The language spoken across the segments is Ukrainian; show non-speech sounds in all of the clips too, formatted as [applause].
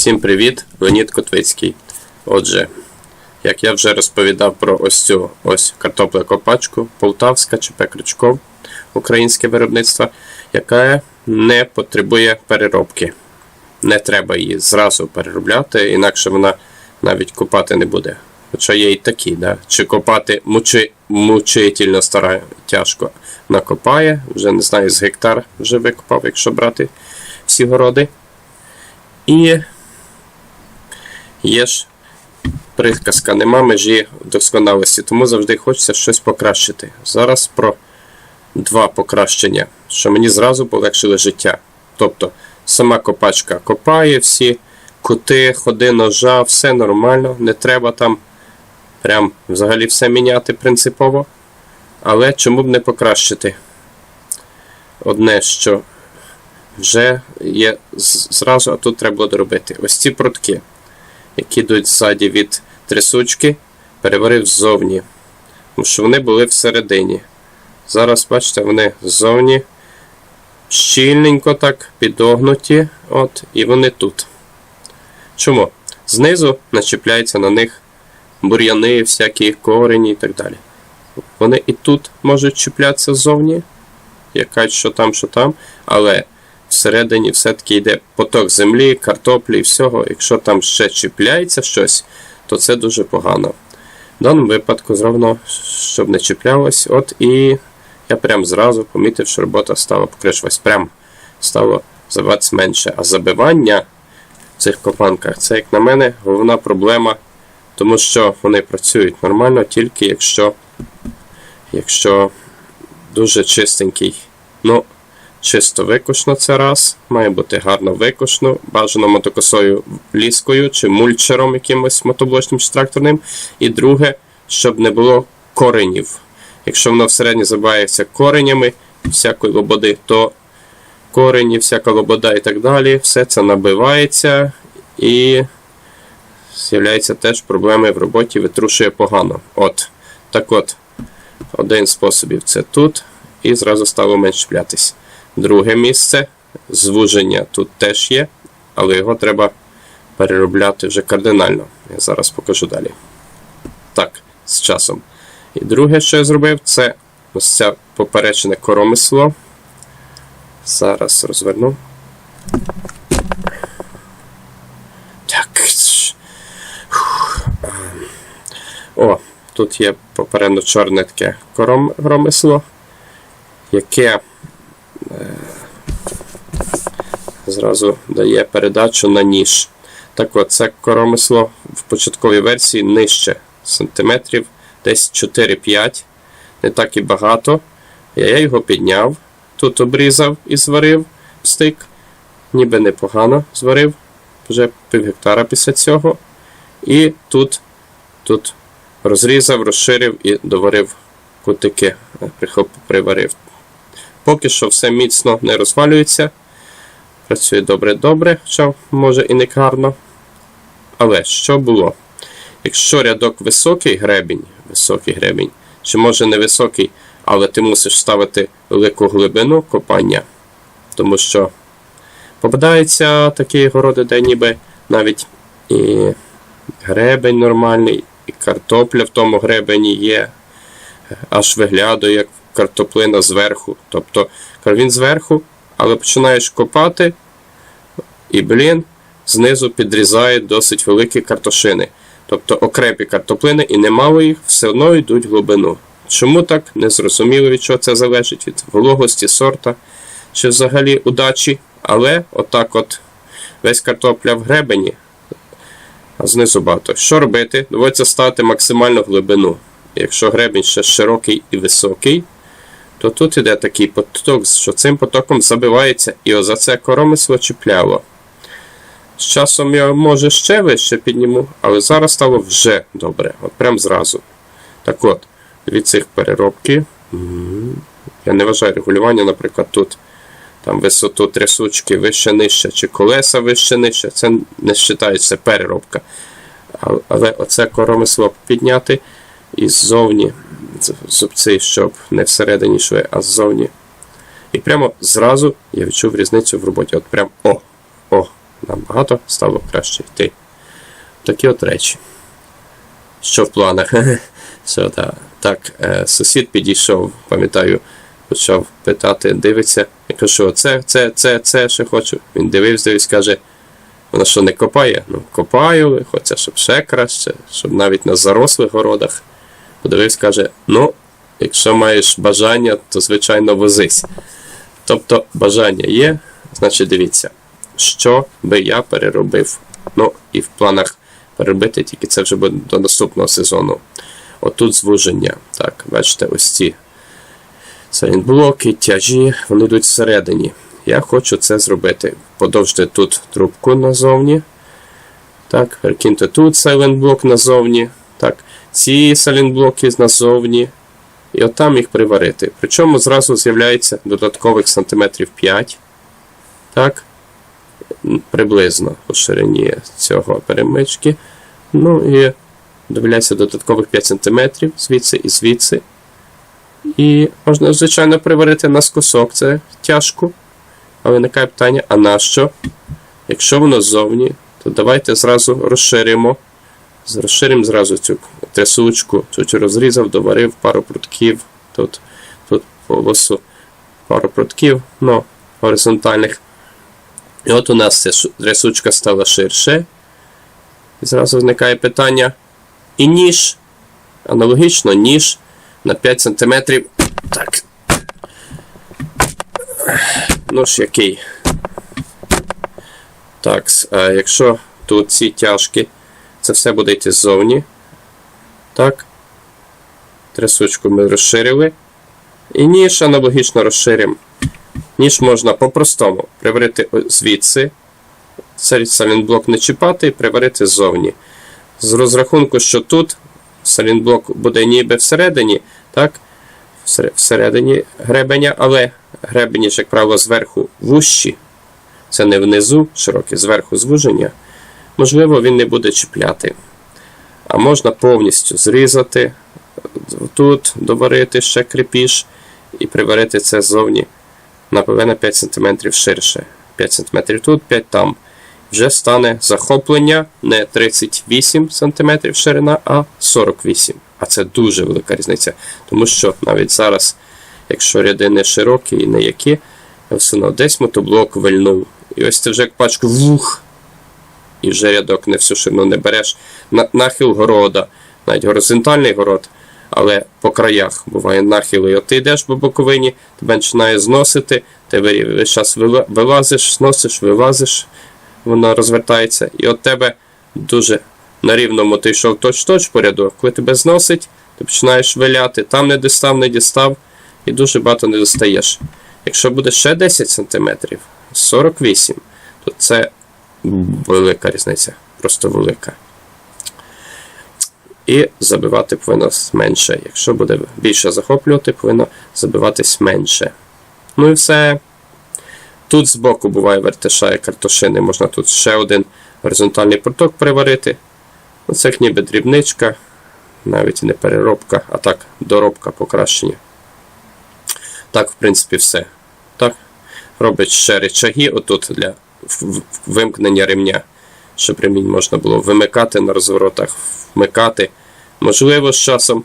Всім привіт, Леонід Котвицький. Отже, як я вже розповідав про ось цю ось картоплекопачку, Полтавська ЧП Крючков, українське виробництво, яка не потребує переробки. Не треба її зразу переробляти, інакше вона навіть копати не буде. Хоча є і такі, да? чи копати мучи, мучительно стара, тяжко накопає, вже не знаю, з гектар вже викопав, якщо брати всі городи. І є ж приказка, нема межі досконалості, тому завжди хочеться щось покращити. Зараз про два покращення, що мені зразу полегшили життя. Тобто сама копачка копає, всі кути, ходи, ножа, все нормально, не треба там прям взагалі все міняти принципово. Але чому б не покращити? Одне, що вже є зразу, а тут треба було доробити. Ось ці протки, які йдуть ззаді від трясучки, переварив ззовні. Тому що вони були всередині. Зараз, бачите, вони ззовні щільненько так підогнуті, от, і вони тут. Чому? Знизу начіпляються на них бур'яни, всякі корені і так далі. Вони і тут можуть чіплятися ззовні, якась що там, що там, але всередині все-таки йде поток землі, картоплі і всього. Якщо там ще чіпляється щось, то це дуже погано. В даному випадку зробно, щоб не чіплялось. От і я прям зразу помітив, що робота стала покришуватись. Прям стало забиватися менше. А забивання в цих копанках це, як на мене, головна проблема, тому що вони працюють нормально тільки якщо, якщо дуже чистенький. Ну, чисто викошно це раз. Має бути гарно викошно, бажано мотокосою ліскою чи мульчером якимось мотоблочним чи тракторним. І друге, щоб не було коренів. Якщо воно всередині забивається коренями всякої лободи, то корені, всяка лобода і так далі, все це набивається і з'являються теж проблеми в роботі, витрушує погано. От. Так от, один з способів це тут, і зразу стало менш чіплятись. Друге місце звуження тут теж є, але його треба переробляти вже кардинально. Я зараз покажу далі. Так, з часом. І друге, що я зробив, це ось це поперечне коромисло. Зараз розверну. Так. О, тут є попередньо чорне таке кором, коромисло, яке е, зразу дає передачу на ніж. Так от, це коромисло в початковій версії нижче сантиметрів, десь 4-5, не так і багато. Я його підняв, тут обрізав і зварив стик. Ніби непогано зварив, вже пів гектара після цього. І тут, тут розрізав, розширив і доварив кутики, е, приварив. Поки що все міцно не розвалюється. Працює добре-добре, хоча може і не гарно. Але що було? Якщо рядок високий гребінь, високий гребінь, чи може не високий, але ти мусиш ставити велику глибину копання, тому що попадаються такі городи, де ніби навіть і гребень нормальний, і картопля в тому гребені є, аж виглядає як картоплина зверху. Тобто він зверху, але починаєш копати, і блін, знизу підрізає досить великі картошини. Тобто окрепі картоплини і немало їх, все одно йдуть в глибину. Чому так? Не зрозуміло, від чого це залежить, від вологості сорта чи взагалі удачі. Але отак от весь картопля в гребені, а знизу багато. Що робити? Доводиться ставити максимальну глибину. Якщо гребень ще широкий і високий, то тут іде такий поток, що цим потоком забивається і оза це коромисло чіпляло. З часом я може ще вище підніму, але зараз стало вже добре. От прям зразу. Так от, від цих переробки. Я не вважаю регулювання, наприклад, тут там висоту трясучки вище нижче, чи колеса вище нижче. Це не вважається переробка. Але оце коромисло підняти і ззовні зубці, щоб не всередині шви, а ззовні. І прямо зразу я відчув різницю в роботі. От прям о! О! набагато стало краще йти. Такі от речі. Що в планах? [laughs] Що, та, так, е, сусід підійшов, пам'ятаю, почав питати, дивиться. Я кажу, це, це, це, це ще хочу. Він дивився, дивився, каже, вона що не копає? Ну, копаю, хоча щоб ще краще, щоб навіть на зарослих городах. Подивився, каже, ну, якщо маєш бажання, то звичайно возись. Тобто бажання є, значить дивіться, що би я переробив. Ну, і в планах переробити, тільки це вже буде до наступного сезону. Отут звуження. Так, бачите, ось ці салінблоки, тяжі, вони йдуть всередині. Я хочу це зробити. Подовжте тут трубку назовні. Так, перекиньте тут сайлентблок назовні. Так, ці сайлентблоки назовні. І отам їх приварити. Причому зразу з'являється додаткових сантиметрів 5. Так. Приблизно по ширині цього перемички. Ну і додається додаткових 5 см звідси і звідси. І можна, звичайно, приварити наскосок, це тяжко. Але виникає питання, а нащо? Якщо воно ззовні, то давайте зразу розширимо. Розширимо зразу цю трясучку. Тут розрізав, доварив пару прутків. Тут, тут полосу пару прутків, ну, горизонтальних. І от у нас ця трясучка стала ширше. І зразу виникає питання. І ніж. Аналогічно, ніж на 5 см. Так. Нож який. Так, а якщо тут ці тяжки, це все буде йти ззовні. Так. Трясучку ми розширили. І ніж аналогічно розширимо. Ніж можна по-простому приварити звідси. Цей салінблок не чіпати і приварити ззовні. З розрахунку, що тут салінблок буде ніби всередині, так? Всередині гребеня, але гребені як правило, зверху вущі. Це не внизу широке, зверху звуження. Можливо, він не буде чіпляти. А можна повністю зрізати, тут доварити ще крепіш і приварити це ззовні на на 5 см ширше. 5 см тут, 5 там. Вже стане захоплення не 38 см ширина, а 48 А це дуже велика різниця. Тому що навіть зараз, якщо ряди не широкі і не які, все одно десь мотоблок вильнув. І ось ти вже як пачку вух. І вже рядок не всю ширину не береш. На, нахил города, навіть горизонтальний город, але по краях буває нахил, і от ти йдеш по боковині, тебе починає зносити, ти весь час вилазиш, зносиш, вилазиш, вона розвертається, і от тебе дуже на рівному ти йшов точ-точ по ряду, коли тебе зносить, ти починаєш виляти, там не дістав, не дістав, і дуже багато не достаєш. Якщо буде ще 10 см, 48 то це велика різниця, просто велика. І забивати повинно менше. Якщо буде більше захоплювати, повинно забиватись менше. Ну і все. Тут збоку буває вертиша і картошини, можна тут ще один горизонтальний проток приварити. Ну, Це як ніби дрібничка, навіть не переробка, а так, доробка, покращення. Так, в принципі, все. Так. Робить ще речаги отут для вимкнення ремня, щоб ремінь можна було вимикати на розворотах, вмикати. Можливо, з часом,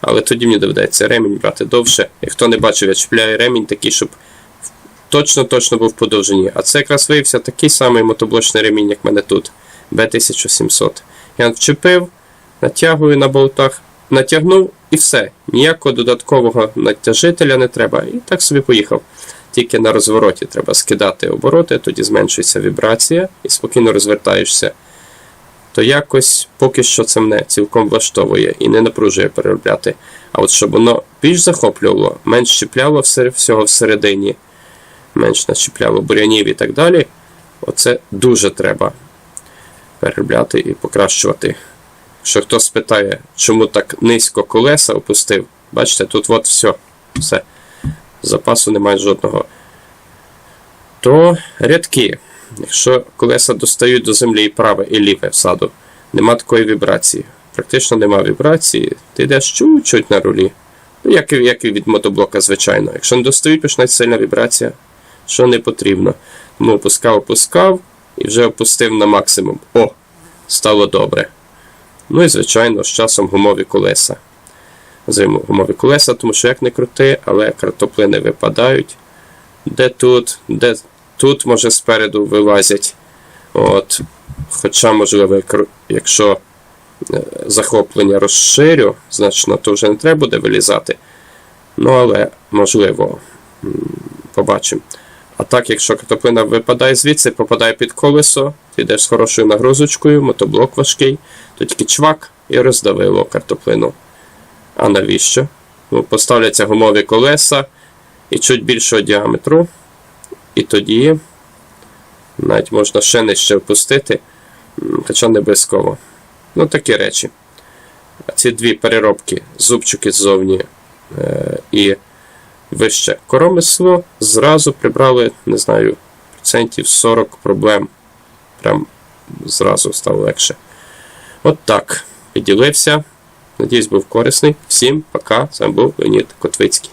але тоді мені доведеться ремінь брати довше. І хто не бачив, я чіпляю ремінь такий, щоб точно-точно був по довжині. А це якраз виявився такий самий мотоблочний ремінь, як в мене тут. B1700. Я вчепив, натягую на болтах, натягнув і все. Ніякого додаткового натяжителя не треба. І так собі поїхав. Тільки на розвороті треба скидати обороти, тоді зменшується вібрація і спокійно розвертаєшся. То якось поки що це мене цілком влаштовує і не напружує переробляти. А от щоб воно більш захоплювало, менш чіпляло всього всередині, менш начіпляло бурянів і так далі, оце дуже треба переробляти і покращувати. Якщо хтось питає, чому так низько колеса опустив, бачите, тут от все, все. Запасу немає жодного. То рядки. Якщо колеса достають до землі і праве, і ліве всаду, нема такої вібрації. Практично нема вібрації, ти йдеш чуть-чуть на рулі. Ну, як, і- як і від мотоблока, звичайно. Якщо не достають, почнеться сильна вібрація, що не потрібно. Тому опускав, опускав, і вже опустив на максимум. О! Стало добре. Ну і, звичайно, з часом гумові колеса. Зиму гумові колеса, тому що як не крути, але картоплини випадають. Де тут, де тут, може, спереду вилазять. От. Хоча, можливо, якщо е, захоплення розширю, значно то вже не треба буде вилізати. Ну, але можливо, побачимо. А так, якщо картоплина випадає звідси, попадає під колесо, ти йдеш з хорошою нагрузочкою, мотоблок важкий, то тільки чвак і роздавило картоплину. А навіщо? Ну, поставляться гумові колеса і чуть більшого діаметру. І тоді навіть можна ще нижче впустити, хоча не обов'язково. Ну, такі речі. Ці дві переробки, зубчики ззовні е, і вище коромисло, зразу прибрали, не знаю, процентів 40 проблем. Прям зразу стало легше. От так. Поділився. Надіюсь, був корисний. Всім пока. З вами був Леонід Котвицький.